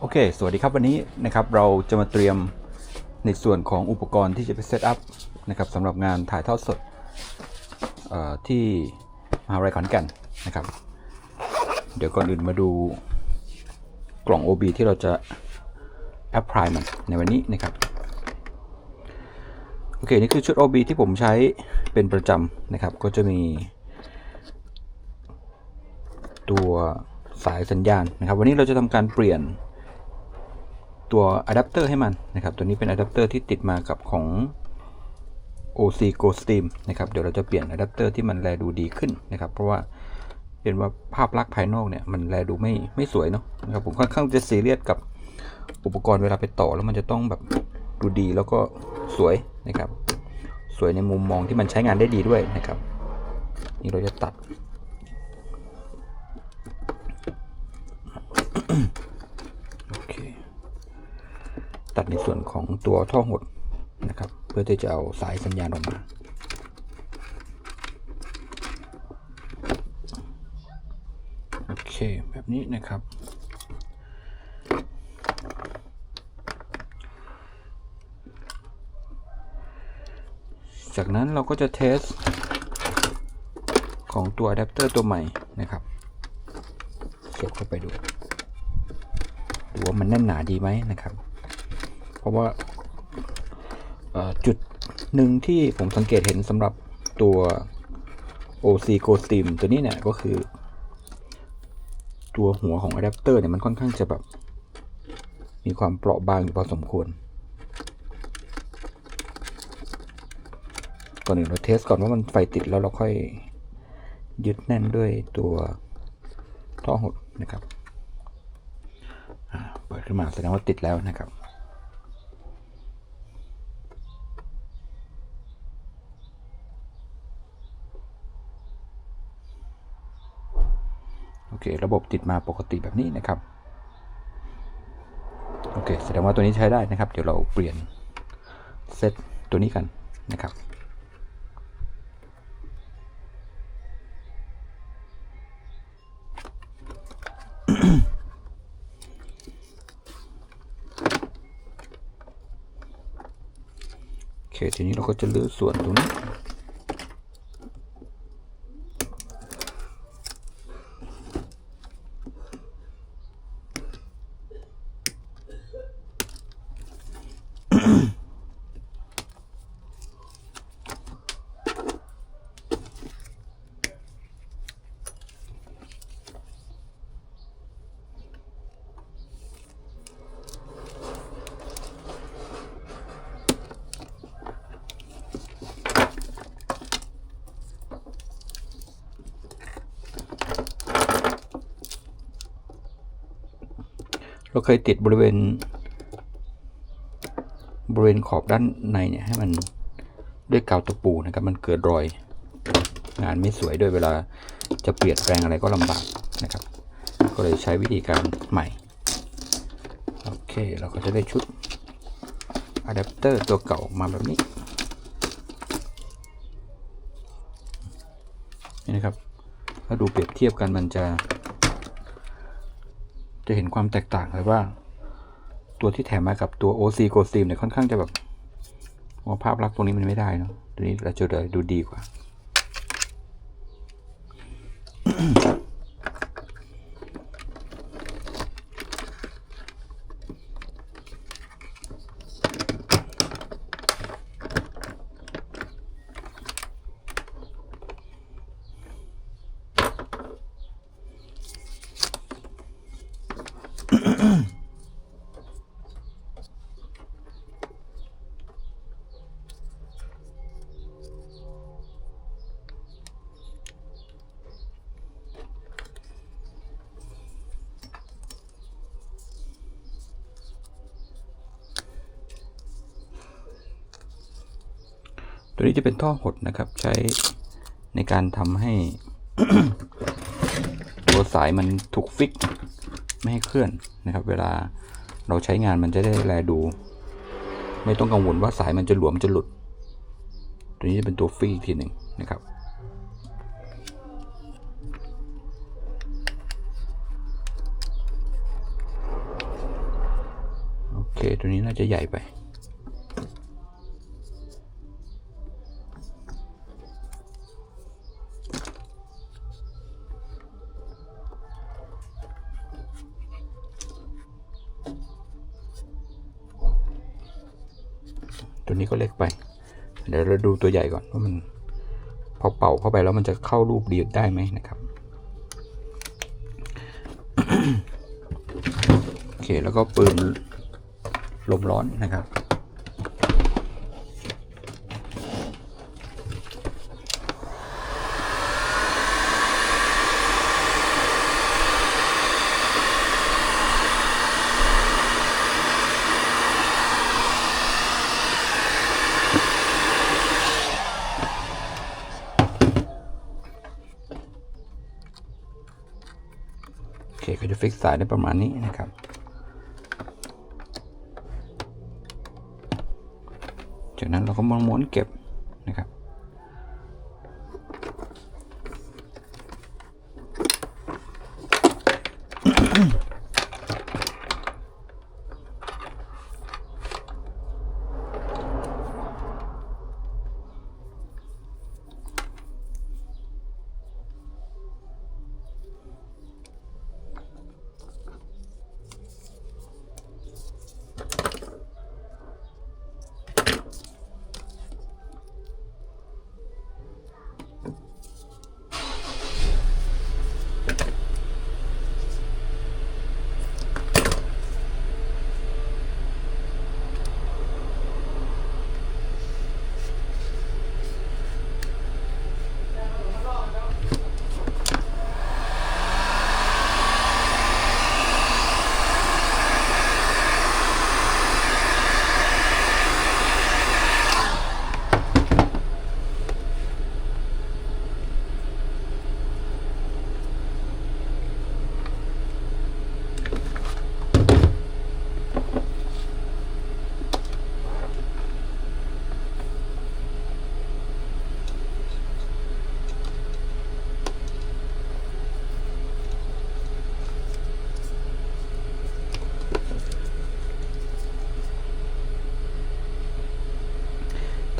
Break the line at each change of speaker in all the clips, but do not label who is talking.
โอเค สวัสดีครับวันนี้นะครับเราจะมาเตรียมในส่วนของอุปกรณ์ที่จะไปเซตอัพนะครับสำหรับงานถ่ายทอดสดที่มหาวิทยาลัยขอนแก่นนะครับ เดี๋ยวก่อนอื่นมาดูกล่อง OB ที่เราจะแอพพลายมันในวันนี้นะครับ โอเค นี่คือชุด OB ที่ผมใช้เป็นประจำนะครับ ก็จะมี ตัวสายสัญญาณนะครับ วันนี้เราจะทำการเปลี่ยน ตัวอะแดปเตอร์ให้มันนะครับ ตัวนี้เป็นอะแดปเตอร์ที่ติดมากับของ OC Go Steam นะครับ เดี๋ยวเราจะเปลี่ยนอะแดปเตอร์ที่มันแลดูดีขึ้นนะครับ เพราะว่าเป็นว่าภาพลักษณ์ภายนอกเนี่ยมันแลดูไม่ไม่สวยเนาะนะครับ ผมค่อนข้างจะซีเรียสกับอุปกรณ์เวลาไปต่อแล้วมันจะต้องแบบดูดีแล้วก็สวยนะครับ สวยในมุมมองที่มันใช้งานได้ดีด้วยนะครับ นี่เราจะตัด ตัดในส่วนของตัวท่อหดนะครับ เพื่อที่จะเอาสายสัญญาณออกมา โอเค แบบนี้นะครับ จากนั้นเราก็จะเทสของตัวอะแดปเตอร์ตัวใหม่นะครับเสียบเข้าไปดูดูว่ามันแน่นหนาดีไหมนะครับ ราะว่าจุดหนึ่งที่ผมสังเกตเห็นสำหรับตัว OC Go Steam ตัวนี้เนี่ยก็คือ ตัวหัวของอะแดปเตอร์เนี่ยมันค่อนข้างจะแบบ มีความเปราะบางอยู่พอสมควร ก่อนอื่นเราเทสก่อนว่ามันไฟติดแล้วเราค่อยยึดแน่นด้วยตัวท่อหดนะครับเปิดขึ้นมาแสดงว่าติดแล้วนะครับ โอเค ระบบติดมาปกติแบบนี้นะครับโอเคแสดงว่าตัวนี้ใช้ได้นะครับ เดี๋ยวเราเปลี่ยนเซตตัวนี้กันนะครับโอเคทีนี้เราก็จะเลือกส่วนตรงนี้ เราเคยติดบริเวณ บริเวณขอบด้านในเนี่ยให้มันด้วยกาวตะปูนะครับ มันเกิดรอย งานไม่สวยด้วยเวลาจะเปลี่ยนแปลงอะไรก็ลำบากนะครับ ก็เลยใช้วิธีการใหม่ โอเค เราก็จะได้ชุดอะแดปเตอร์ตัวเก่าออกมาแบบนี้ นี่นะครับ ถ้าดูเปรียบเทียบกันมันจะ จะเห็นความแตกต่างเลยว่า ตัวที่แถมมากับตัว OC Go Steam เนี่ยค่อนข้างจะแบบว่าภาพลักษณ์ตรงนี้มันไม่ได้เนาะตัวนี้เราจะดูดีกว่า ตัวนี้จะเป็นท่อหดนะครับใช้ในการทำให้ ตัวสายมันถูกฟิก ไม่ให้เคลื่อนนะครับ เวลาเราใช้งานมันจะได้แลดู ไม่ต้องกังวลว่าสายมันจะหลวมจะหลุด ตัวนี้จะเป็นตัวฟีกทีหนึ่งนะครับโอเค ตัวนี้น่าจะใหญ่ไป นี้ก็เล็กไป เดี๋ยวเราดูตัวใหญ่ก่อนว่ามันพอเป่าเข้าไปแล้วมันจะเข้ารูปเดีได้ไหมนะครับ โอเค แล้วก็ปืนลมร้อนนะครับ ฟิกสายได้ประมาณนี้นะครับ จากนั้นเราก็ม้วนๆเก็บนะครับ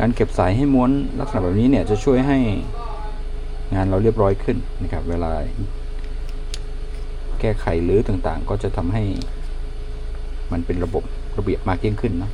การเก็บสายให้ม้วนลักษณะแบบนี้เนี่ยจะช่วยให้งานเราเรียบร้อยขึ้นนะครับ เวลา แก้ไขหรือต่างๆ ก็จะทำให้มันเป็นระบบระเบียบมากยิ่งขึ้นนะ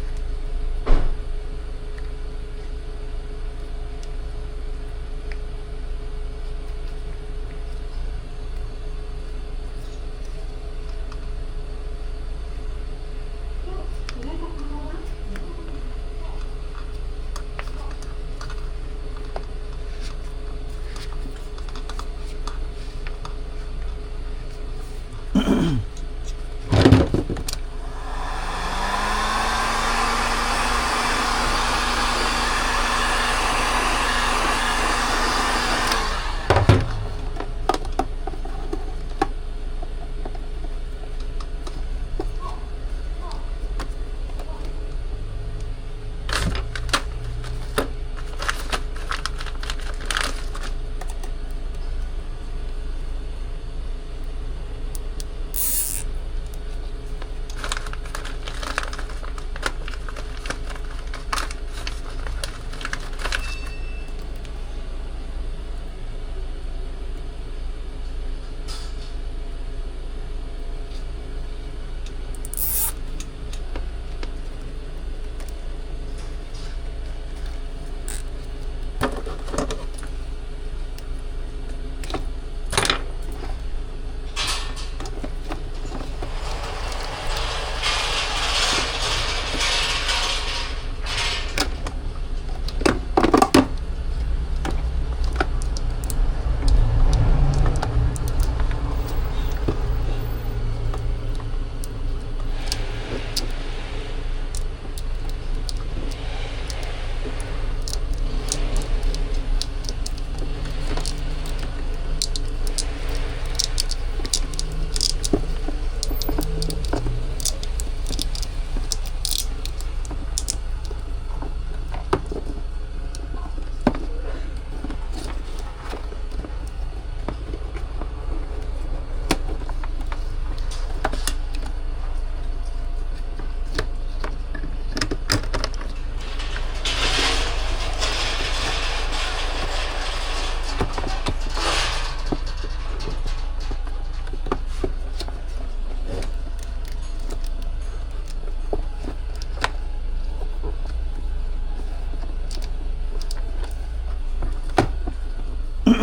โอ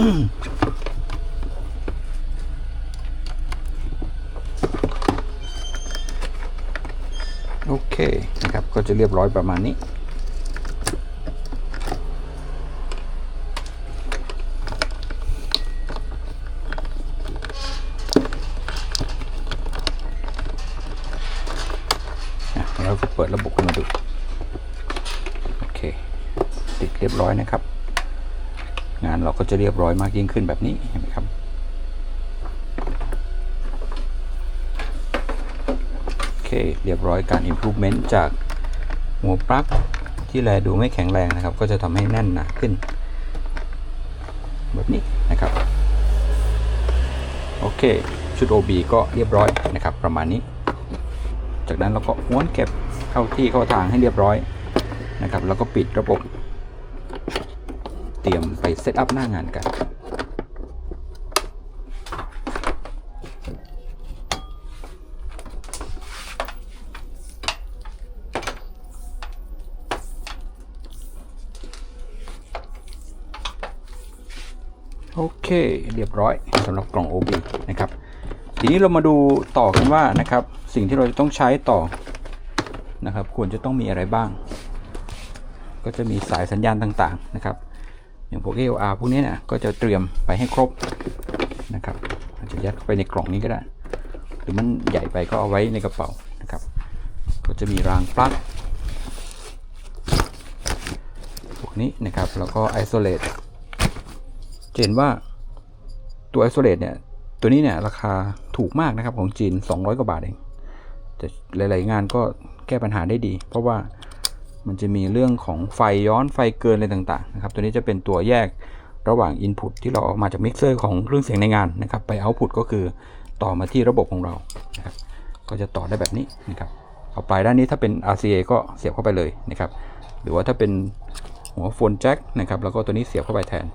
เคนะครับ ก็จะเรียบร้อยประมาณนี้เราก็เปิดระบบมาดู โอเค ติดเรียบร้อยนะครับ จะเรียบร้อยมากยิ่งขึ้นแบบนี้เห็นไหมครับ โอเค เรียบร้อยการ improvement จากหัวปลั๊กที่แลดูไม่แข็งแรงนะครับ ก็จะทำให้แน่นหนาขึ้น แบบนี้นะครับ โอเค ชุด OB ก็เรียบร้อยนะครับ ประมาณนี้ จากนั้นเราก็ม้วนเก็บเข้าที่เข้าทางให้เรียบร้อยนะครับ แล้วก็ปิดระบบ รียมไปเซตอัพหน้างานกันโอเค เรียบร้อยสำหรับกล่อง OB นะครับ ทีนี้เรามาดูต่อกันว่านะครับ สิ่งที่เราจะต้องใช้ต่อนะครับ ควรจะต้องมีอะไรบ้าง ก็จะมีสายสัญญาณต่างๆนะครับ อย่างพวก AOR พวกนี้เนี่ยก็จะเตรียมไปให้ครบนะครับอาจจะยัดเข้าไปในกล่องนี้ก็ได้ หรือมันใหญ่ไปก็เอาไว้ในกระเป๋านะครับ ก็จะมีรางปลั๊กพวกนี้นะครับแล้วก็ isolate เห็นว่าตัว isolate เนี่ยตัวนี้เนี่ยราคาถูกมากนะครับของจีน 200 กว่าบาทเองแต่หลาย ๆ งานก็แก้ปัญหาได้ดี เพราะว่า มันจะมีเรื่องของไฟย้อนไฟเกินอะไรต่างๆนะครับ ตัวนี้จะเป็นตัวแยกระหว่าง Input ที่เราเออกมาจากมิกเซอร์ของเครื่องเสียงในงานนะครับไป Output ก็คือต่อมาที่ระบบของเรานะครับก็จะต่อได้แบบนี้นะครับเอาปลายด้านนี้ถ้าเป็น RCA ก็เสียบเข้าไปเลยนะครับ หรือว่าถ้าเป็นหัวโฟนแจ็คนะครับ แล้วก็ตัวนี้เสียบเข้าไปแทน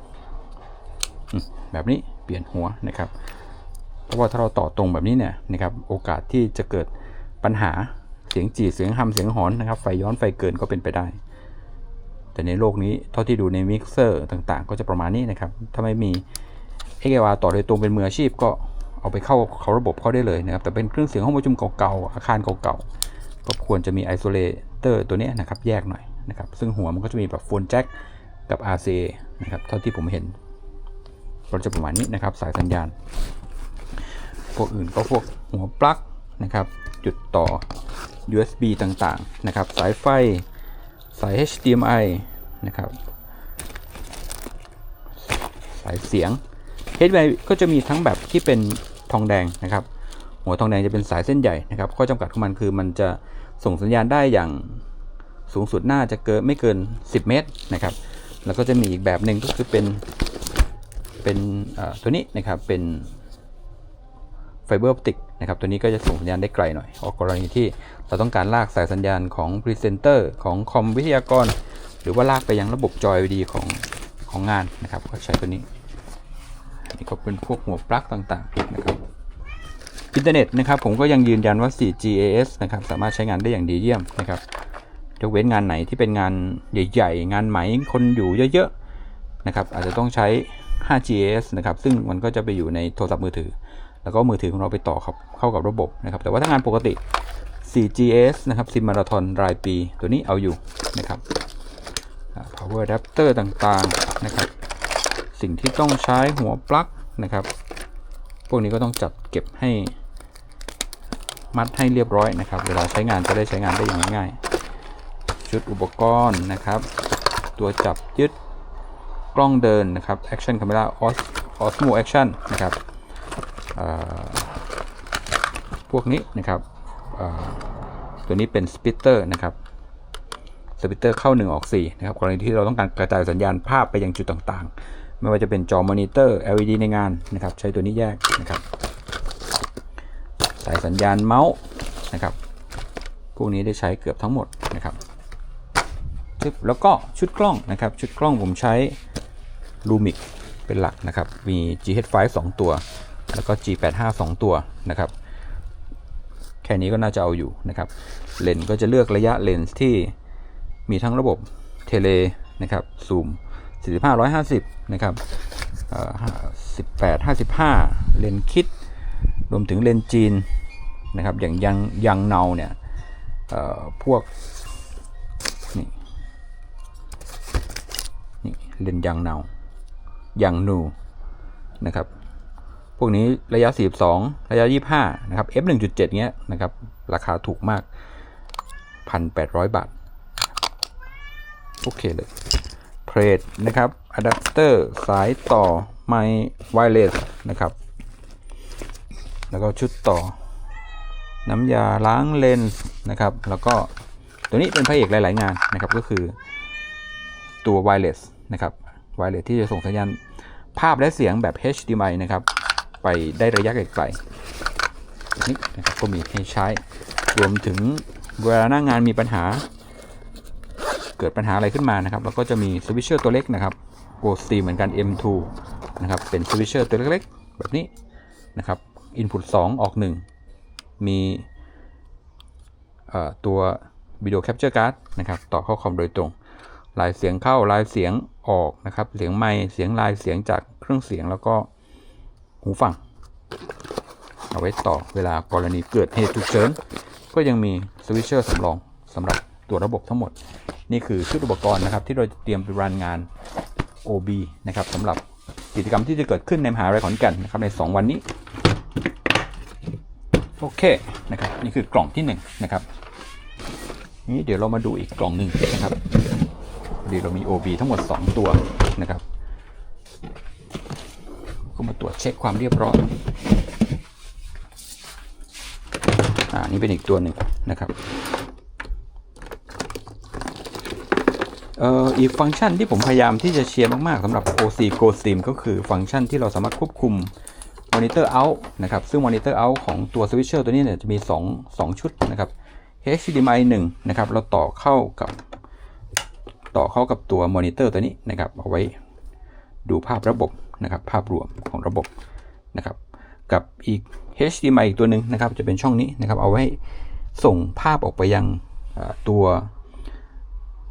แบบนี้เปลี่ยนหัวนะครับ เพราะว่าถ้าเราต่อตรงแบบนี้เนี่ยนะครับ โอกาสที่จะเกิดปัญหา สียงจีเสียงฮัมเสียงหอนนะครับ ไฟย้อนไฟเกินก็เป็นไปได้ แต่ในโลกนี้เท่าที่ดูในมิกเซอร์ต่างๆ ก็จะประมาณนี้นะครับ ถ้าไม่มี XLR ต่อโดยตรงเป็นมืออาชีพก็เอาไปเข้าเขาระบบเข้าได้เลยนะครับ แต่เป็นเครื่องเสียงห้องประชุมเก่าๆอาคารเก่าๆก็ควรจะมีไอโซเลเตอร์ตัวนี้นะครับแยกหน่อยนะครับซึ่งหัวมันก็จะมีแบบโฟนแจ็คกับ RCA นะครับเท่าที่ผมเห็นก็จะประมาณนี้นะครับสายสัญญาณ พวกอื่นก็พวกหัวปลั๊กนะครับ จุดต่อ USB ต่างๆ นะครับ สายไฟ สาย HDMI นะครับ สายเสียง HDMI ก็จะมีทั้งแบบที่เป็นทองแดงนะครับ หัวทองแดงจะเป็นสายเส้นใหญ่นะครับ ข้อจำกัดของมันคือมันจะส่งสัญญาณได้อย่างสูงสุดน่าจะเกินไม่เกิน 10 เมตรนะครับ แล้วก็จะมีอีกแบบหนึ่งก็คือเป็นเป็นตัวนี้นะครับเป็น ไฟเบอร์ออปติกนะครับตัวนี้ก็จะส่งสัญญาณได้ไกลหน่อย ออกกรณีที่เราต้องการลากสายสัญญาณของพรีเซนเตอร์ของคอมวิทยากร หรือว่าลากไปยังระบบจอย LED ของของงานนะครับก็ใช้ตัวนี้นนี้ก็เป็นพวกหัวปลั๊กต่างๆนะครับอินเทอร์เน็ตนะครับผมก็ยังยืนยันว่า 4GAS นะครับสามารถใช้งานได้อย่างดีเยี่ยมนะครับยกเว้นงานไหนที่เป็นงานใหญ่ๆ งานไหมคนอยู่เยอะๆนะครับอาจจะต้องใช้ 5GS นะครับซึ่งมันก็จะไปอยู่ในโทรศัพท์มือถือ แล้วก็มือถือของเราไปต่อครับเข้ากับระบบนะครับ แต่ว่าถ้างานปกติ 4GS นะครับซิมมาราทอนรายปี ตัวนี้เอาอยู่นะครับ power adapter ต่างๆนะครับ สิ่งที่ต้องใช้หัวปลั๊กนะครับ พวกนี้ก็ต้องจัดเก็บให้มัดให้เรียบร้อยนะครับ เวลาใช้งานจะได้ใช้งานได้อย่างง่ายๆชุดอุปกรณ์นะครับ ตัวจับยึดกล้องเดินนะครับ Action Camera osmo Action นะครับ พวกนี้นะครับตัวนี้เป็นสปิเตอร์นะครับสปิเตอร์เข้า 1 ออก4นะครับกรณีที่เราต้องการกระจายสัญญาณภาพไปยังจุดต่างๆ ไม่ว่าจะเป็นจอมอนิเตอร์ LED ในงานนะครับ ใช้ตัวนี้แยกนะครับสายสัญญาณเมาส์นะครับพวกนี้ได้ใช้เกือบทั้งหมดนะครับแล้วก็ชุดกล้องนะครับ ชุดกล้องผมใช้ Lumix เป็นหลักนะครับ มี GH5 2 ตัว แล้วก็ G85 2 ตัวนะครับ แค่นี้ก็น่าจะเอาอยู่นะครับเลนส์ก็จะเลือกระยะเลนส์ที่มีทั้งระบบเทเลนะครับซูม45 150นะครับสิบแปดห้าสิบห้าเลนคิด รวมถึงเลนจีนนะครับอย่างยังยังเนาเนี่ยพวกนี่นี่เลนยังเนายังนูนะครับ พวกนี้ระยะ 42 ระยะ 25 นะครับ f 1.7 เงี้ยนะครับ ราคาถูกมาก 1,800 บาท โอเคเลย เพรดนะครับอะแดปเตอร์สายต่อ ไมค์ไวเลสนะครับ แล้วก็ชุดต่อ น้ำยาล้างเลนส์นะครับ แล้วก็ตัวนี้เป็นพระเอกหลาย ๆ งานนะครับ ก็คือตัวไวเลสนะครับไวเลสที่จะส่งสัญญาณภาพและเสียงแบบ HDMI นะครับ ไปได้ระยะไกลๆนี่นะครับก็มีให้ใช้ รวมถึงเวลาหน้างานมีปัญหา เกิดปัญหาอะไรขึ้นมานะครับแล้วก็จะมีสวิตเชอร์ตัวเล็กนะครับโกซีเหมือนกัน M2 นะครับเป็นสวิตเชอร์ตัวเล็กๆ แบบนี้นะครับ Input 2ออก 1 มีตัววิดีโอแคปเจอร์การ์ดนะครับต่อเข้าคอมโดยตรงลายเสียงเข้าลายเสียงออกนะครับ เสียงไมค์เสียงลายเสียงจากเครื่องเสียงแล้วก็ หูฟัง เอาไว้ต่อเวลากรณีเกิดเหตุฉุกเฉินก็ยังมีสวิตเชอร์สำรองสำหรับตัวระบบทั้งหมด นี่คือชุดอุปกรณ์นะครับ ที่เราเตรียมไปรันงาน OB นะครับสำหรับกิจกรรมที่จะเกิดขึ้นในมหาวิทยาลัยขอนแก่นนะครับใน 2 วันนี้ โอเคนะครับนี่คือกล่องที่1นะครับนี้เดี๋ยวเรามาดูอีกกล่องหนึ่งนะครับดีเรามี OB ทั้งหมด 2 ตัวนะครับ ก็มาตรวจเช็คความเรียบร้อยอ่านี่เป็นอีกตัวหนึ่งนะครับเอ่ออีกฟังก์ชันที่ผมพยายามที่จะเชียร์มากๆสำหรับ OC Go Stream ก็คือฟังก์ชันที่เราสามารถควบคุม Monitor Out นะครับ ซึ่ง Monitor Out ของตัว Switcher ตัวนี้เนี่ยจะมี 2 2 ชุดนะครับ HDMI 1นะครับ เราต่อเข้ากับ ต่อเข้ากับตัวมอนิเตอร์ตัวนี้นะครับ เอาไว้ดูภาพระบบ นะครับภาพรวมของระบบนะครับกับอีก HDMI อีกตัวหนึ่งนะครับจะเป็นช่องนี้นะครับเอาไว้ส่งภาพออกไปยังตัว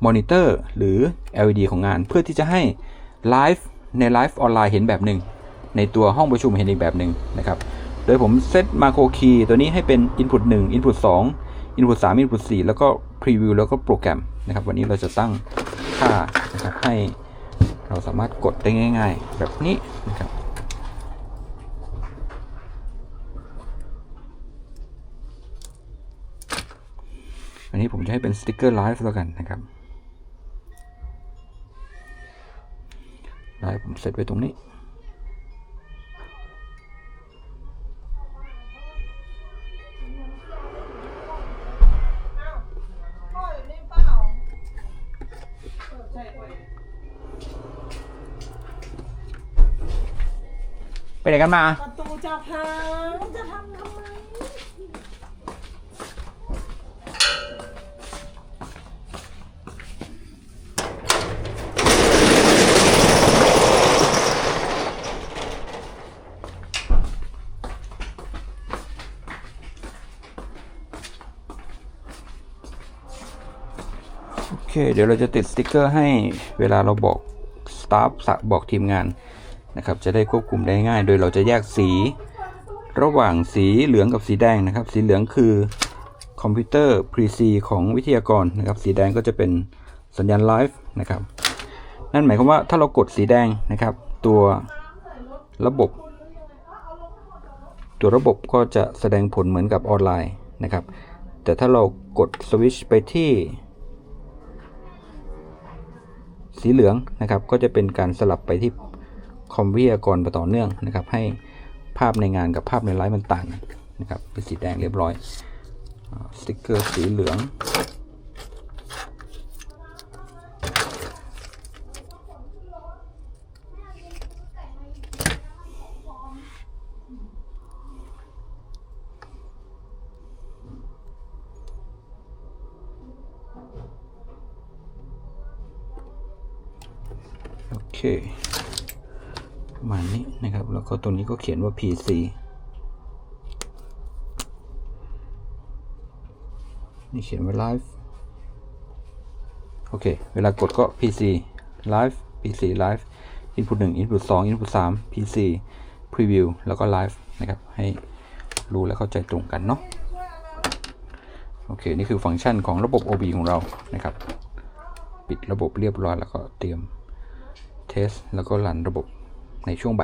มอนิเตอร์หรือ LED ของงาน เพื่อที่จะให้ไลฟ์ในไลฟ์ออนไลน์เห็นแบบหนึ่งในตัวห้องประชุมเห็นอีกแบบหนึ่งนะครับ โดยผมเซตมาโครคีย์ตัวนี้ให้เป็น Input 1 Input 2 Input 3 Input 4 แล้วก็ Preview แล้วก็โปรแกรมนะครับ วันนี้เราจะตั้งค่านะครับให้ เราสามารถกดได้ง่าย ๆ แบบนี้นะครับ อันนี้ผมจะให้เป็นสติกเกอร์ไลฟ์แล้วกันนะครับไลฟ์ผมเซตไว้ตรงนี้ ไปไหนกันมา
ประตูจะพังจะทำทำไม
โอเค เดี๋ยวเราจะติดสติกเกอร์ให้เวลาเราบอกสตาฟบอกทีมงาน นะครับจะได้ควบคุมได้ง่าย โดยเราจะแยกสี ระหว่างสีเหลืองกับสีแดงนะครับ สีเหลืองคือคอมพิวเตอร์ PC ของวิทยากรนะครับ สีแดงก็จะเป็นสัญญาณไลฟ์นะครับ นั่นหมายความว่าถ้าเรากดสีแดงนะครับ ตัวระบบ ตัวระบบก็จะแสดงผลเหมือนกับออนไลน์นะครับ แต่ถ้าเรากดสวิตช์ไปที่ สีเหลืองนะครับ ก็จะเป็นการสลับไปที่ คอมเวิทยากรต่อเนื่องนะครับ ให้ภาพในงานกับภาพในไลฟ์มันต่างกันนะครับเป็นสีแดงเรียบร้อยสติกเกอร์สีเหลืองโอเค ประมาณนี้นะครับ แล้วก็ตัวนี้ก็เขียนว่า PC นี่เขียนว่า Live โอเค เวลากดก็ PC Live PC Live input 1 input 2 input 3 PC preview แล้วก็ live นะครับ ให้รู้และเข้าใจตรงกันเนาะโอเค นี่คือฟังก์ชันของระบบ OB ของเรานะครับ ปิดระบบเรียบร้อยแล้วก็เตรียมเทสแล้วก็รันระบบ ในช่วงบ่าย